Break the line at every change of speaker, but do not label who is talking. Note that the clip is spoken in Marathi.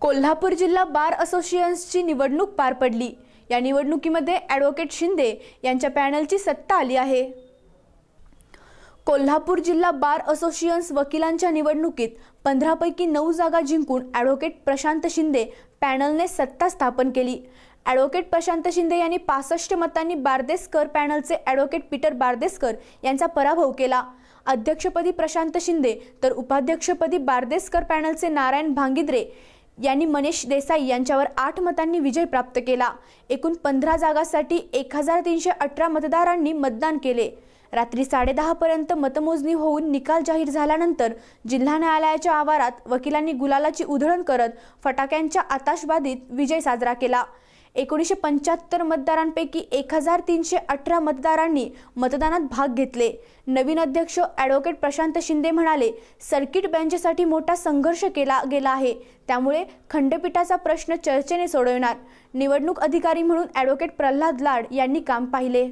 कोल्हापूर जिल्हा बार असोसिएशनची निवडणूक पार पडली. या निवडणुकीमध्ये ॲडव्होकेट शिंदे यांच्या पॅनलची सत्ता आली आहे. कोल्हापूर जिल्हा बार असोसिएशन्स वकिलांच्या निवडणुकीत पंधरापैकी नऊ जागा जिंकून ॲडव्होकेट प्रशांत शिंदे पॅनलने सत्ता स्थापन केली. ॲडव्होकेट प्रशांत शिंदे यांनी पासष्ट मतांनी बारदेसकर पॅनलचे ॲडव्होकेट पीटर बारदेसकर यांचा पराभव केला. अध्यक्षपदी प्रशांत शिंदे तर उपाध्यक्षपदी बारदेसकर पॅनलचे नारायण भांगिद्रे यांनी मनीष देसाई यांच्यावर आठ मतांनी विजय प्राप्त केला. एकूण पंधरा जागांसाठी एक हजार तीनशे अठरा मतदारांनी मतदान केले. रात्री साडेदहापर्यंत मतमोजणी होऊन निकाल जाहीर झाल्यानंतर जिल्हा न्यायालयाच्या आवारात वकिलांनी गुलालाची उधळण करत फटाक्यांच्या आताशबादीत विजय साजरा केला. एकोणीसशे पंच्याहत्तर मतदारांपैकी एक हजार तीनशे अठरा मतदारांनी मतदानात भाग घेतले. नवीन अध्यक्ष ॲडव्होकेट प्रशांत शिंदे म्हणाले सर्किट बेंचसाठी मोठा संघर्ष केला गेला आहे. त्यामुळे खंडपीठाचा प्रश्न चर्चेने सोडवणार. निवडणूक अधिकारी म्हणून ॲडव्होकेट प्रल्हाद लाड यांनी काम पाहिले.